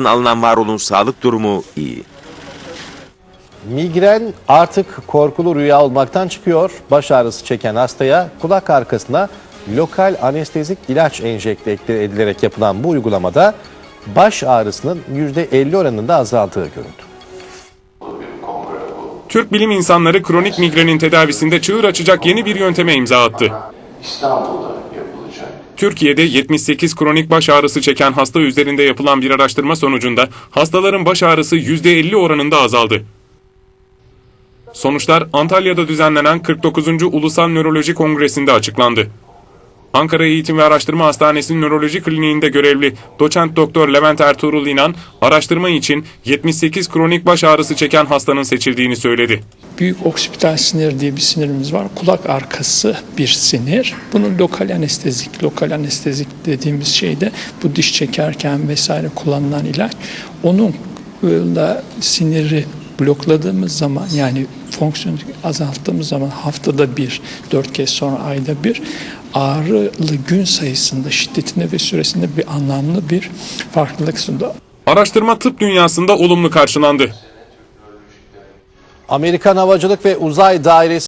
alınan Varol'un sağlık durumu iyi. Migren artık korkulu rüya olmaktan çıkıyor. Baş ağrısı çeken hastaya kulak arkasına lokal anestezik ilaç enjekte edilerek yapılan bu uygulamada baş ağrısının %50 oranında azaldığı görüldü. Türk bilim insanları kronik migrenin tedavisinde çığır açacak yeni bir yönteme imza attı. İstanbul'da. Türkiye'de 78 kronik baş ağrısı çeken hasta üzerinde yapılan bir araştırma sonucunda hastaların baş ağrısı %50 oranında azaldı. Sonuçlar Antalya'da düzenlenen 49. Ulusal Nöroloji Kongresi'nde açıklandı. Ankara Eğitim ve Araştırma Hastanesi Nöroloji Kliniğinde görevli doçent doktor Levent Ertuğrul İnan, araştırma için 78 kronik baş ağrısı çeken hastanın seçildiğini söyledi. Büyük oksipital sinir diye bir sinirimiz var. Kulak arkası bir sinir. Bunun lokal anestezik, lokal anestezik dediğimiz şeyde bu diş çekerken vesaire kullanılan ilaç. Onun da siniri blokladığımız zaman yani fonksiyonu azalttığımız zaman haftada bir, dört kez sonra ayda bir ağrılı gün sayısında, şiddetinde ve süresinde bir anlamlı bir farklılık sundu. Araştırma tıp dünyasında olumlu karşılandı. Amerikan Havacılık ve Uzay Dairesi